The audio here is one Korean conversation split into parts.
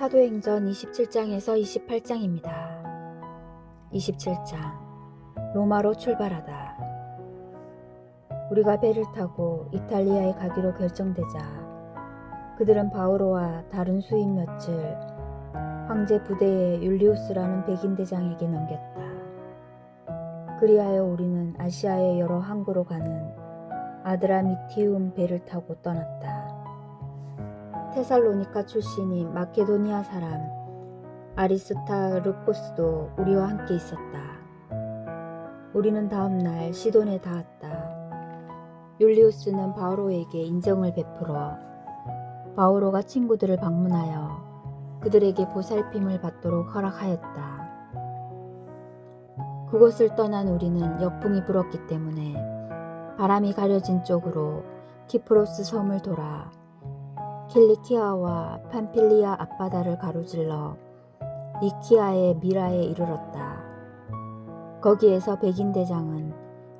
사도행전 27장에서 28장입니다. 27장 로마로 출발하다. 우리가 배를 타고 이탈리아에 가기로 결정되자 그들은 바오로와 다른 수익 며칠 황제 부대의 율리우스라는 백인 대장에게 넘겼다. 그리하여 우리는 아시아의 여러 항구로 가는 아드라미티움 배를 타고 떠났다. 테살로니카 출신인 마케도니아 사람 아리스타르코스도 우리와 함께 있었다. 우리는 다음 날 시돈에 닿았다. 율리우스는 바오로에게 인정을 베풀어 바오로가 친구들을 방문하여 그들에게 보살핌을 받도록 허락하였다. 그곳을 떠난 우리는 역풍이 불었기 때문에 바람이 가려진 쪽으로 키프로스 섬을 돌아 킬리키아와 판필리아 앞바다를 가로질러 니키아의 미라에 이르렀다. 거기에서 백인 대장은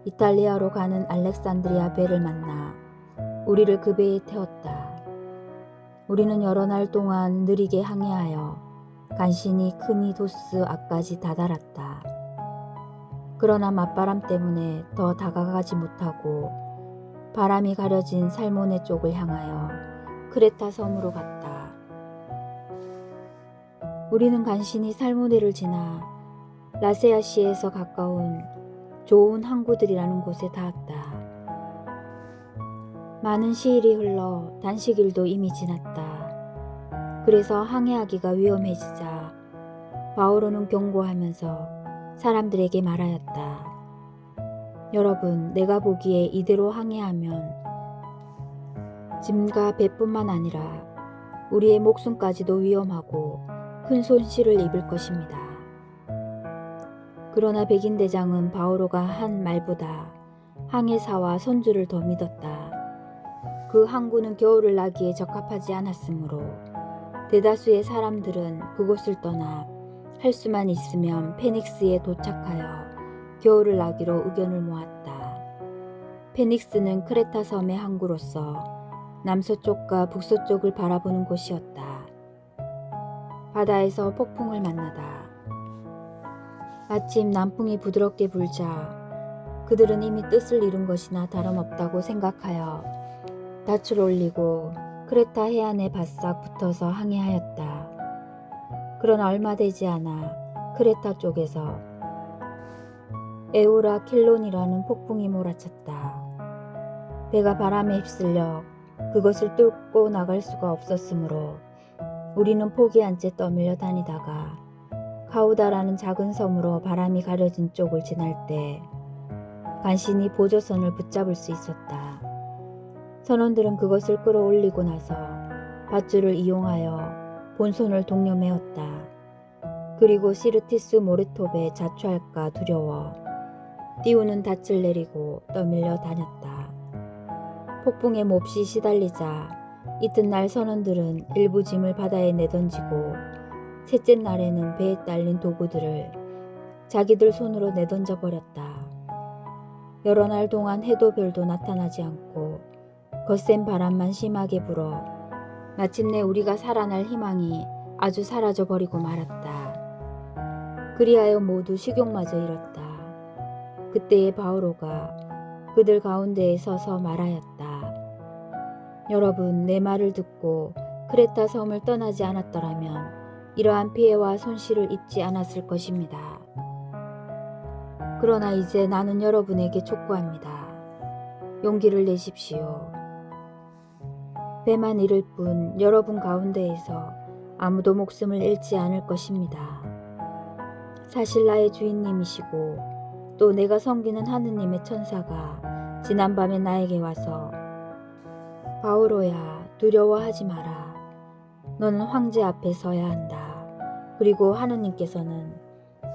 이탈리아로 가는 알렉산드리아 배를 만나 우리를 그 배에 태웠다. 우리는 여러 날 동안 느리게 항해하여 간신히 크니도스 앞까지 다다랐다. 그러나 맞바람 때문에 더 다가가지 못하고 바람이 가려진 살모네 쪽을 향하여 크레타 섬으로 갔다. 우리는 간신히 살모네를 지나 라세아시에서 가까운 좋은 항구들이라는 곳에 닿았다. 많은 시일이 흘러 단식일도 이미 지났다. 그래서 항해하기가 위험해지자 바오로는 경고하면서 사람들에게 말하였다. 여러분, 내가 보기에 이대로 항해하면 짐과 배뿐만 아니라 우리의 목숨까지도 위험하고 큰 손실을 입을 것입니다. 그러나 백인 대장은 바오로가 한 말보다 항해사와 선주를 더 믿었다. 그 항구는 겨울을 나기에 적합하지 않았으므로 대다수의 사람들은 그곳을 떠나 할 수만 있으면 페닉스에 도착하여 겨울을 나기로 의견을 모았다. 페닉스는 크레타 섬의 항구로서 남서쪽과 북서쪽을 바라보는 곳이었다. 바다에서 폭풍을 만나다. 마침 남풍이 부드럽게 불자 그들은 이미 뜻을 이룬 것이나 다름없다고 생각하여 닻을 올리고 크레타 해안에 바싹 붙어서 항해하였다. 그러나 얼마 되지 않아 크레타 쪽에서 에우라 킬론이라는 폭풍이 몰아쳤다. 배가 바람에 휩쓸려 그것을 뚫고 나갈 수가 없었으므로 우리는 포기한 채 떠밀려 다니다가 카우다라는 작은 섬으로 바람이 가려진 쪽을 지날 때 간신히 보조선을 붙잡을 수 있었다. 선원들은 그것을 끌어올리고 나서 밧줄을 이용하여 본선을 동여매었다. 그리고 시르티스 모레톱에 자초할까 두려워 띄우는 닻을 내리고 떠밀려 다녔다. 폭풍에 몹시 시달리자 이튿날 선원들은 일부 짐을 바다에 내던지고 셋째 날에는 배에 딸린 도구들을 자기들 손으로 내던져 버렸다. 여러 날 동안 해도 별도 나타나지 않고 거센 바람만 심하게 불어 마침내 우리가 살아날 희망이 아주 사라져 버리고 말았다. 그리하여 모두 식욕마저 잃었다. 그때의 바오로가 그들 가운데에 서서 말하였다. 여러분, 내 말을 듣고 크레타 섬을 떠나지 않았더라면 이러한 피해와 손실을 입지 않았을 것입니다. 그러나 이제 나는 여러분에게 촉구합니다. 용기를 내십시오. 배만 잃을 뿐 여러분 가운데에서 아무도 목숨을 잃지 않을 것입니다. 사실 나의 주인님이시고 또 내가 섬기는 하느님의 천사가 지난밤에 나에게 와서 바오로야 두려워하지 마라. 너는 황제 앞에 서야 한다. 그리고 하느님께서는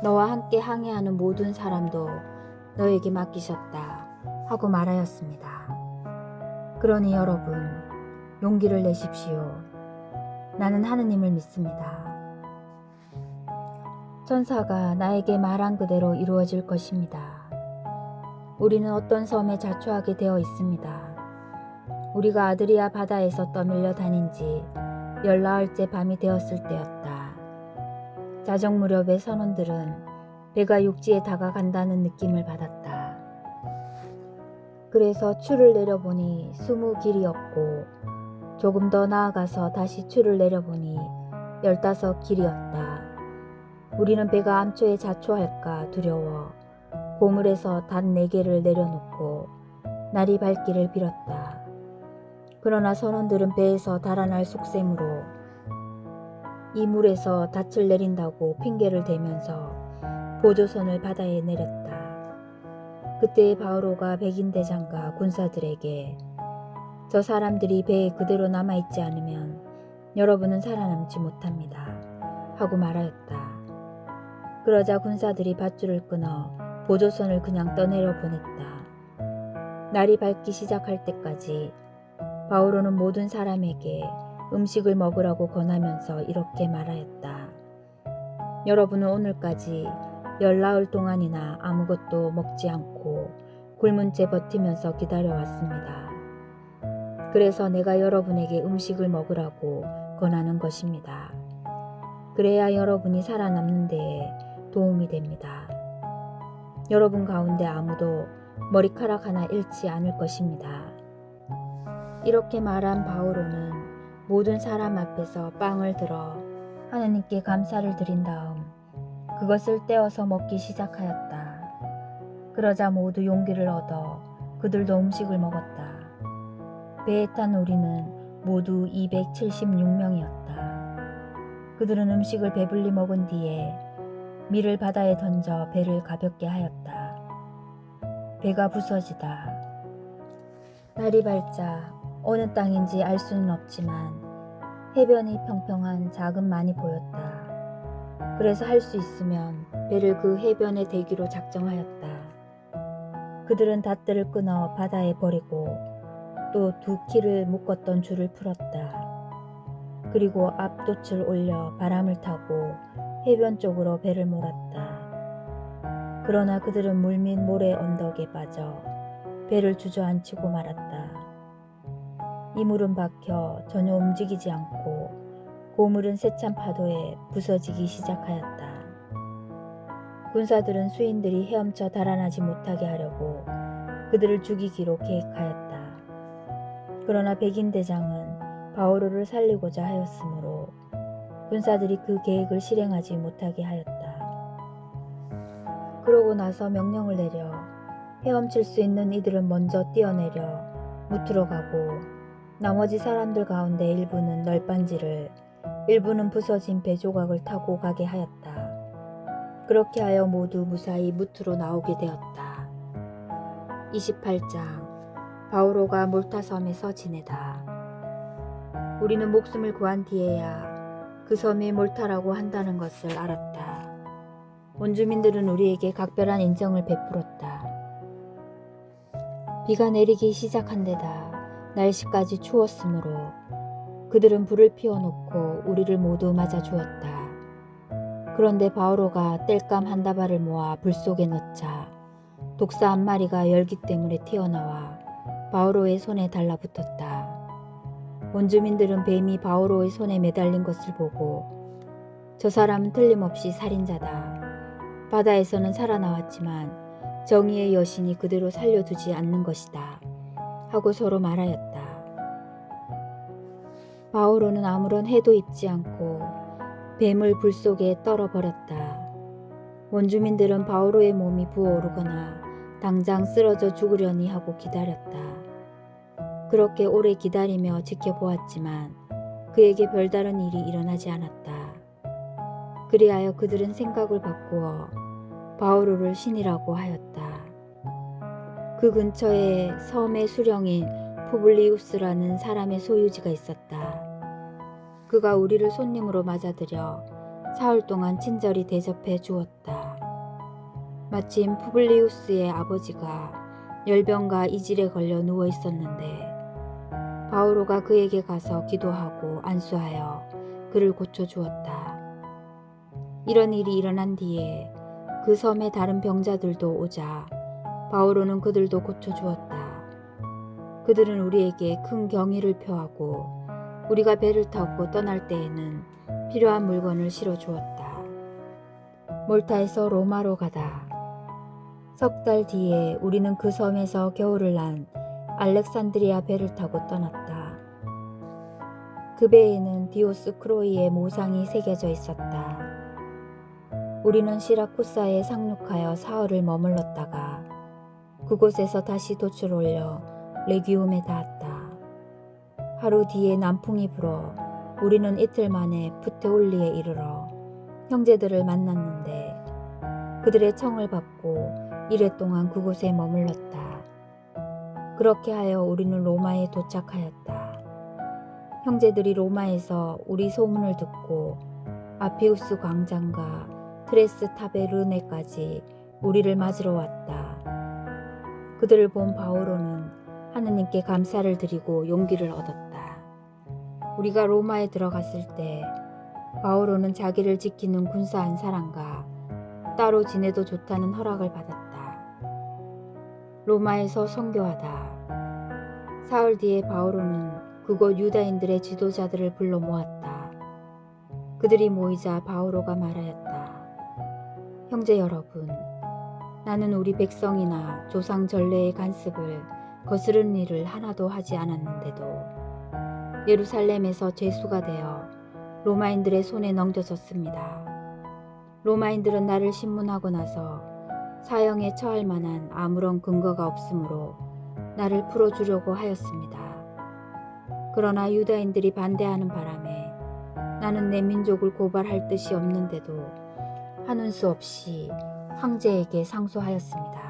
너와 함께 항해하는 모든 사람도 너에게 맡기셨다. 하고 말하였습니다. 그러니 여러분, 용기를 내십시오. 나는 하느님을 믿습니다. 천사가 나에게 말한 그대로 이루어질 것입니다. 우리는 어떤 섬에 자초하게 되어 있습니다. 우리가 아드리아 바다에서 떠밀려 다닌 지 열나흘째 밤이 되었을 때였다. 자정 무렵의 선원들은 배가 육지에 다가간다는 느낌을 받았다. 그래서 추를 내려보니 스무 길이 없고 조금 더 나아가서 다시 추를 내려보니 열다섯 길이었다. 우리는 배가 암초에 자초할까 두려워 고물에서 단 네 개를 내려놓고 날이 밝기를 빌었다. 그러나 선원들은 배에서 달아날 속셈으로 이 물에서 닻을 내린다고 핑계를 대면서 보조선을 바다에 내렸다. 그때 바오로가 백인 대장과 군사들에게 저 사람들이 배에 그대로 남아있지 않으면 여러분은 살아남지 못합니다. 하고 말하였다. 그러자 군사들이 밧줄을 끊어 보조선을 그냥 떠내려 보냈다. 날이 밝기 시작할 때까지 바오로는 모든 사람에게 음식을 먹으라고 권하면서 이렇게 말하였다. 여러분은 오늘까지 열나흘 동안이나 아무것도 먹지 않고 굶은 채 버티면서 기다려왔습니다. 그래서 내가 여러분에게 음식을 먹으라고 권하는 것입니다. 그래야 여러분이 살아남는 데에 도움이 됩니다. 여러분 가운데 아무도 머리카락 하나 잃지 않을 것입니다. 이렇게 말한 바오로는 모든 사람 앞에서 빵을 들어 하나님께 감사를 드린 다음 그것을 떼어서 먹기 시작하였다. 그러자 모두 용기를 얻어 그들도 음식을 먹었다. 배에 탄 우리는 모두 276명이었다. 그들은 음식을 배불리 먹은 뒤에 밀을 바다에 던져 배를 가볍게 하였다. 배가 부서지다. 날이 밝자 어느 땅인지 알 수는 없지만 해변이 평평한 작은 만이 보였다. 그래서 할 수 있으면 배를 그 해변에 대기로 작정하였다. 그들은 닷들을 끊어 바다에 버리고 또 두 키를 묶었던 줄을 풀었다. 그리고 앞돛을 올려 바람을 타고 해변 쪽으로 배를 몰았다. 그러나 그들은 물밑 모래 언덕에 빠져 배를 주저앉히고 말았다. 이물은 박혀 전혀 움직이지 않고 고물은 세찬 파도에 부서지기 시작하였다. 군사들은 수인들이 헤엄쳐 달아나지 못하게 하려고 그들을 죽이기로 계획하였다. 그러나 백인 대장은 바오로를 살리고자 하였으므로 군사들이 그 계획을 실행하지 못하게 하였다. 그러고 나서 명령을 내려 헤엄칠 수 있는 이들은 먼저 뛰어내려 무트러 가고 나머지 사람들 가운데 일부는 널빤지를 일부는 부서진 배 조각을 타고 가게 하였다. 그렇게 하여 모두 무사히 무트로 나오게 되었다. 28장 바오로가 몰타섬에서 지내다. 우리는 목숨을 구한 뒤에야 그 섬이 몰타라고 한다는 것을 알았다. 원주민들은 우리에게 각별한 인정을 베풀었다. 비가 내리기 시작한 데다 날씨까지 추웠으므로 그들은 불을 피워놓고 우리를 모두 맞아 주었다. 그런데 바오로가 땔감 한 다발을 모아 불 속에 넣자 독사 한 마리가 열기 때문에 튀어나와 바오로의 손에 달라붙었다. 원주민들은 뱀이 바오로의 손에 매달린 것을 보고 저 사람은 틀림없이 살인자다. 바다에서는 살아나왔지만 정의의 여신이 그대로 살려두지 않는 것이다. 하고 서로 말하였다. 바오로는 아무런 해도 입지 않고 뱀을 불 속에 떨어버렸다. 원주민들은 바오로의 몸이 부어오르거나 당장 쓰러져 죽으려니 하고 기다렸다. 그렇게 오래 기다리며 지켜보았지만 그에게 별다른 일이 일어나지 않았다. 그리하여 그들은 생각을 바꾸어 바오로를 신이라고 하였다. 그 근처에 섬의 수령인 푸블리우스라는 사람의 소유지가 있었다. 그가 우리를 손님으로 맞아들여 사흘 동안 친절히 대접해 주었다. 마침 푸블리우스의 아버지가 열병과 이질에 걸려 누워 있었는데 바오로가 그에게 가서 기도하고 안수하여 그를 고쳐 주었다. 이런 일이 일어난 뒤에 그 섬의 다른 병자들도 오자 바오로는 그들도 고쳐 주었다. 그들은 우리에게 큰 경의를 표하고 우리가 배를 타고 떠날 때에는 필요한 물건을 실어 주었다. 몰타에서 로마로 가다. 석 달 뒤에 우리는 그 섬에서 겨울을 난 알렉산드리아 배를 타고 떠났다. 그 배에는 디오스 크로이의 모상이 새겨져 있었다. 우리는 시라쿠사에 상륙하여 사흘을 머물렀다가 그곳에서 다시 돛을 올려 레기움에 닿았다. 하루 뒤에 남풍이 불어 우리는 이틀 만에 푸테올리에 이르러 형제들을 만났는데 그들의 청을 받고 이래 동안 그곳에 머물렀다. 그렇게 하여 우리는 로마에 도착하였다. 형제들이 로마에서 우리 소문을 듣고 아피우스 광장과 트레스 타베르네까지 우리를 맞으러 왔다. 그들을 본 바오로는 하느님께 감사를 드리고 용기를 얻었다. 우리가 로마에 들어갔을 때 바오로는 자기를 지키는 군사 한 사람과 따로 지내도 좋다는 허락을 받았다. 로마에서 선교하다. 사흘 뒤에 바오로는 그곳 유다인들의 지도자들을 불러 모았다. 그들이 모이자 바오로가 말하였다. 형제 여러분, 나는 우리 백성이나 조상 전례의 간습을 거스른 일을 하나도 하지 않았는데도 예루살렘에서 죄수가 되어 로마인들의 손에 넘겨졌습니다. 로마인들은 나를 신문하고 나서 사형에 처할 만한 아무런 근거가 없으므로 나를 풀어주려고 하였습니다. 그러나 유다인들이 반대하는 바람에 나는 내 민족을 고발할 뜻이 없는데도 하는 수 없이 황제에게 상소하였습니다.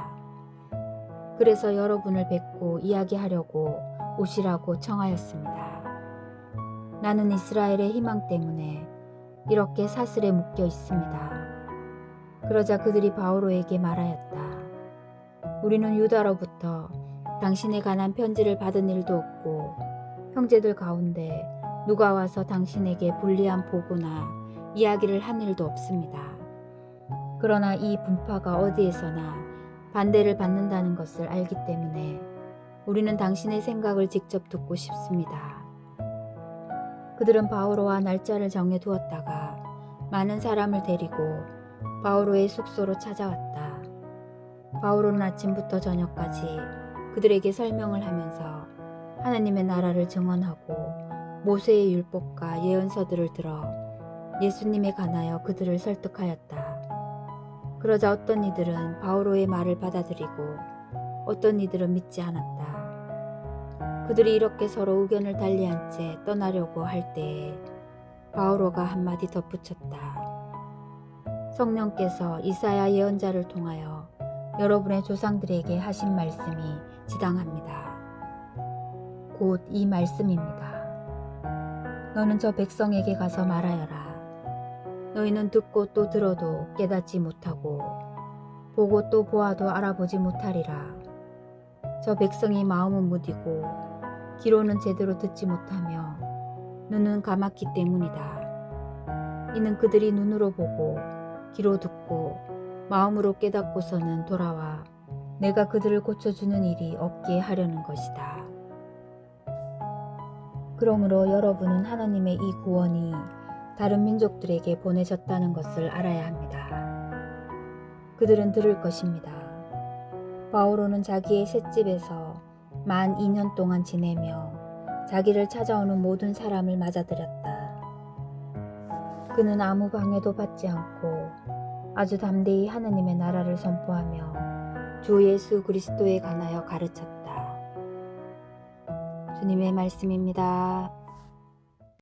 그래서 여러분을 뵙고 이야기하려고 오시라고 청하였습니다. 나는 이스라엘의 희망 때문에 이렇게 사슬에 묶여 있습니다. 그러자 그들이 바오로에게 말하였다. 우리는 유다로부터 당신에 관한 편지를 받은 일도 없고 형제들 가운데 누가 와서 당신에게 불리한 보고나 이야기를 한 일도 없습니다. 그러나 이 분파가 어디에서나 반대를 받는다는 것을 알기 때문에 우리는 당신의 생각을 직접 듣고 싶습니다. 그들은 바오로와 날짜를 정해 두었다가 많은 사람을 데리고 바오로의 숙소로 찾아왔다. 바오로는 아침부터 저녁까지 그들에게 설명을 하면서 하나님의 나라를 증언하고 모세의 율법과 예언서들을 들어 예수님에 관하여 그들을 설득하였다. 그러자 어떤 이들은 바오로의 말을 받아들이고 어떤 이들은 믿지 않았다. 그들이 이렇게 서로 의견을 달리한 채 떠나려고 할 때에 바오로가 한마디 덧붙였다. 성령께서 이사야 예언자를 통하여 여러분의 조상들에게 하신 말씀이 지당합니다. 곧 이 말씀입니다. 너는 저 백성에게 가서 말하여라. 너희는 듣고 또 들어도 깨닫지 못하고 보고 또 보아도 알아보지 못하리라. 저 백성이 마음은 무디고 귀로는 제대로 듣지 못하며 눈은 감았기 때문이다. 이는 그들이 눈으로 보고 귀로 듣고 마음으로 깨닫고서는 돌아와 내가 그들을 고쳐주는 일이 없게 하려는 것이다. 그러므로 여러분은 하나님의 이 구원이 다른 민족들에게 보내졌다는 것을 알아야 합니다. 그들은 들을 것입니다. 바오로는 자기의 셋집에서 만 2년 동안 지내며 자기를 찾아오는 모든 사람을 맞아들였다. 그는 아무 방해도 받지 않고 아주 담대히 하느님의 나라를 선포하며 주 예수 그리스도에 관하여 가르쳤다. 주님의 말씀입니다.